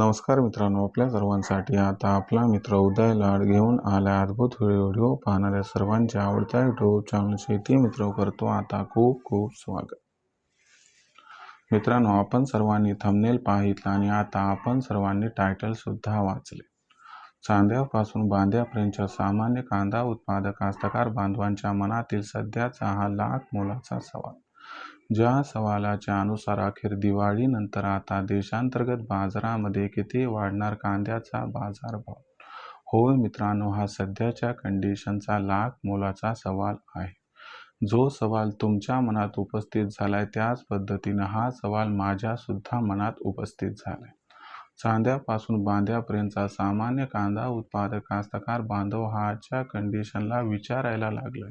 नमस्कार मित्रांनो आपल्या सर्वांसाठी आता आपला मित्र उदय लाड घेऊन आला अद्भुत व्हिडिओ पाहणाऱ्या सर्वांच्या आवडत्या युट्यूब चॅनल शेती मित्र करतो आता खूप खूप स्वागत. मित्रांनो आपण सर्वांनी थंबनेल पाहितला आणि आता आपण सर्वांनी टायटल सुद्धा वाचले. चांद्यापासून बांध्यापर्यंतच्या सामान्य कांदा उत्पादक कास्तकार बांधवांच्या मनातील सध्याचा हा लाख मोलाचा सवाल. ज्या सवालाच्या अनुसार अखेर दिवाळीनंतर आता देशांतर्गत बाजारामध्ये किती वाढणार कांद्याचा बाजारभाव? होय मित्रांनो हा सध्याच्या कंडिशनचा लाख मोलाचा सवाल आहे. जो सवाल तुमच्या मनात उपस्थित झालाय त्याच पद्धतीनं हा सवाल माझ्यासुद्धा मनात उपस्थित झालाय. चांद्यापासून बांध्यापर्यंतचा सामान्य कांदा उत्पादक कास्तकार बांधव हाच्या कंडिशनला विचारायला लागलाय.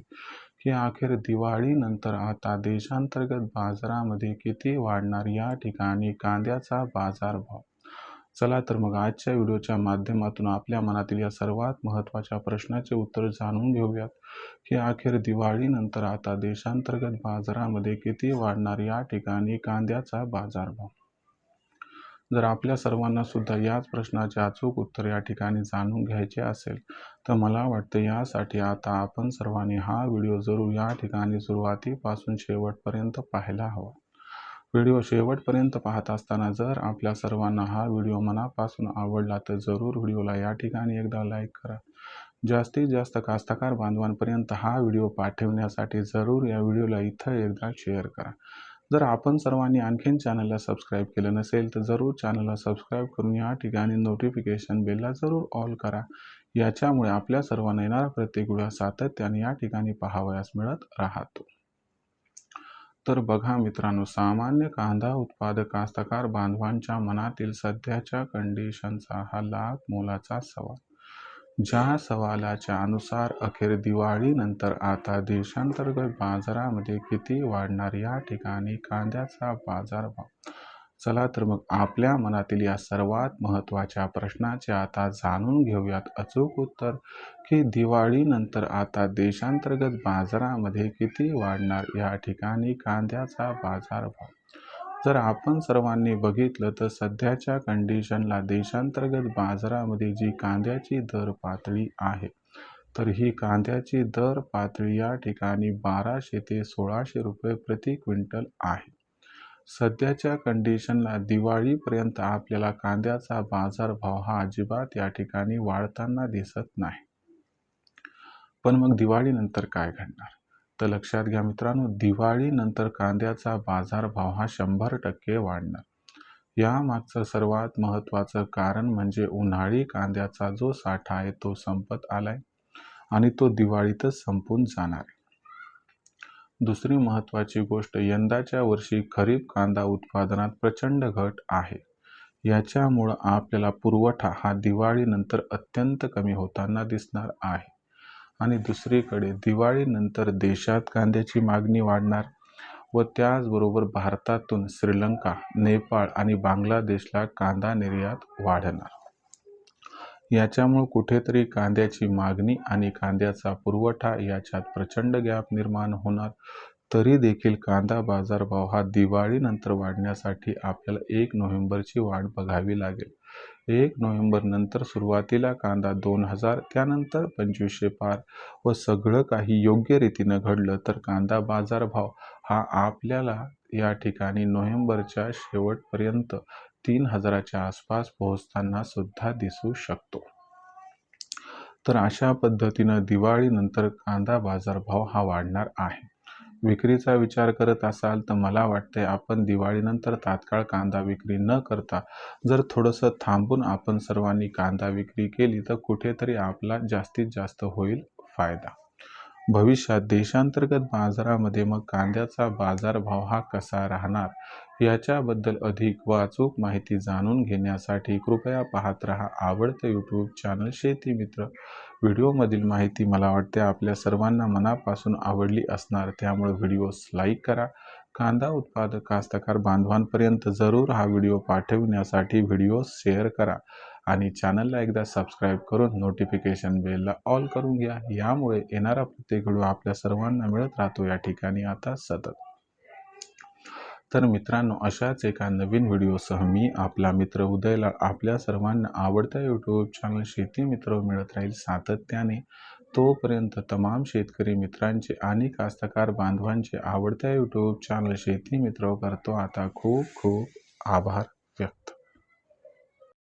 की अखेर दिवाळीनंतर आता देशांतर्गत बाजारामध्ये किती वाढणार या ठिकाणी कांद्याचा बाजारभाव? चला तर मग आजच्या व्हिडिओच्या माध्यमातून आपल्या मनातील या सर्वात महत्त्वाच्या प्रश्नाचे उत्तर जाणून घेऊयात. की अखेर दिवाळीनंतर आता देशांतर्गत बाजारामध्ये किती वाढणार या ठिकाणी कांद्याचा बाजारभाव? जर आपल्या सर्वांना सुद्धा याच प्रश्नाचे अचूक उत्तर या ठिकाणी जाणून घ्यायचे असेल तर मला वाटतं यासाठी आता आपण सर्वांनी हा व्हिडिओ जरूर या ठिकाणी सुरुवातीपासून शेवटपर्यंत पाहायला हवा. व्हिडिओ शेवटपर्यंत पाहत असताना जर आपल्या सर्वांना हा व्हिडिओ मनापासून आवडला तर जरूर व्हिडिओला या ठिकाणी एकदा लाईक करा. जास्तीत जास्त कास्तकार बांधवांपर्यंत हा व्हिडिओ पाठवण्यासाठी जरूर या व्हिडिओला इथं एकदा शेअर करा. जर आपण सर्वांनी आणखीन चॅनलला सबस्क्राईब केलं नसेल तर जरूर चॅनलला सबस्क्राईब करून या ठिकाणी नोटिफिकेशन बेलला जरूर ऑल करा. याच्यामुळे आपल्या सर्वांना येणारा प्रत्येक व्हिडिओ सातत्याने या ठिकाणी पाहावयास मिळत राहतो. तर बघा मित्रांनो सामान्य कांदा उत्पादक कास्तकार बांधवांच्या मनातील सध्याच्या कंडिशनचा हा लाख मोलाचा सवाल. ज्या सवालाच्या अनुसार अखेर दिवाळीनंतर आता देशांतर्गत बाजारामध्ये किती वाढणार. या ठिकाणी कांद्याचा बाजारभाव चला तर मग आपल्या मनातील या सर्वात महत्त्वाच्या प्रश्नाचे आता जाणून घेऊयात. अचूक उत्तर की दिवाळीनंतर आता देशांतर्गत बाजारामध्ये किती वाढणार. या ठिकाणी कांद्याचा बाजारभाव जर आपण सर्वांनी बघितलं तर सध्याच्या कंडिशनला देशांतर्गत बाजारामध्ये जी कांद्याची दर पातळी आहे तर ही कांद्याची दर पातळी या ठिकाणी बाराशे ते सोळाशे रुपये प्रति क्विंटल आहे. सध्याच्या कंडिशनला दिवाळीपर्यंत आपल्याला कांद्याचा बाजारभाव हा अजिबात या ठिकाणी वाढताना दिसत नाही. पण मग दिवाळीनंतर काय घडणार? तर लक्षात घ्या मित्रांनो दिवाळीनंतर कांद्याचा बाजारभाव हा शंभर टक्के वाढणार. यामागचं सर्वात महत्त्वाचं कारण म्हणजे उन्हाळी कांद्याचा जो साठा आहे तो संपत आलाय आणि तो दिवाळीतच संपून जाणार आहे. दुसरी महत्त्वाची गोष्ट यंदाच्या वर्षी खरीप कांदा उत्पादनात प्रचंड घट आहे. याच्यामुळं आपल्याला पुरवठा हा दिवाळीनंतर अत्यंत कमी होताना दिसणार आहे. आणि दुसरीकडे दिवाळीनंतर देशात कांद्याची मागणी वाढणार व त्याचबरोबर भारतातून श्रीलंका नेपाळ आणि बांगलादेशला कांदा निर्यात वाढणार. याच्यामुळं कुठेतरी कांद्याची मागणी आणि कांद्याचा पुरवठा याच्यात प्रचंड गॅप निर्माण होणार. तरी देखील कांदा बाजारभाव हा दिवाळीनंतर वाढण्यासाठी आपल्याला एक नोव्हेंबरची वाट बघावी लागेल. एक नोव्हेंबर नंतर सुरुवातीला कांदा दोन हजार त्यानंतर पंचवीसशे पार व सगळं काही योग्य रीतीनं घडलं तर कांदा बाजारभाव हा आपल्याला या ठिकाणी नोव्हेंबरच्या शेवटपर्यंत तीन हजाराच्या आसपास पोहोचताना सुद्धा दिसू शकतो. तर अशा पद्धतीनं दिवाळीनंतर कांदा बाजारभाव हा वाढणार आहे. विक्रीचा विचार करत असाल तर मला वाटते आपण दिवाळीनंतर तात्काळ कांदा विक्री न करता जर थोडंसं थांबून आपण सर्वांनी कांदा विक्री केली तर कुठेतरी आपला जास्तीत जास्त होईल फायदा. भविष्यात देशांतर्गत बाजारामध्ये मग कांद्याचा बाजारभाव हा कसा राहणार? याच्याबद्दल अधिक व अचूक माहिती जाणून घेण्यासाठी कृपया पाहत रहा आवडतं यूट्यूब चॅनल शेती मित्र. व्हिडिओमधील माहिती मला वाटते आपल्या सर्वांना मनापासून आवडली असणार त्यामुळे व्हिडिओस लाईक करा. कांदा उत्पादक कास्तकार बांधवांपर्यंत जरूर हा व्हिडिओ पाठविण्यासाठी व्हिडिओ शेअर करा आणि चॅनलला एकदा सबस्क्राईब करून नोटिफिकेशन बेलला ऑल करून घ्या. यामुळे येणारा प्रत्येक व्हिडिओ आपल्या सर्वांना मिळत राहतो. या ठिकाणी आता सतत. तर मित्रांनो अशाच एका नवीन व्हिडिओसह मी आपला मित्र उदयला आपल्या सर्वांना आवडत्या यूट्यूब चॅनल शेती मित्र मिळत राहील सातत्याने तोपर्यंत तमाम शेतकरी मित्रांचे आणि कास्तकार बांधवांचे आवडत्या यूट्यूब चॅनल शेती मित्र करतो. आता खूप खूप आभार व्यक्त.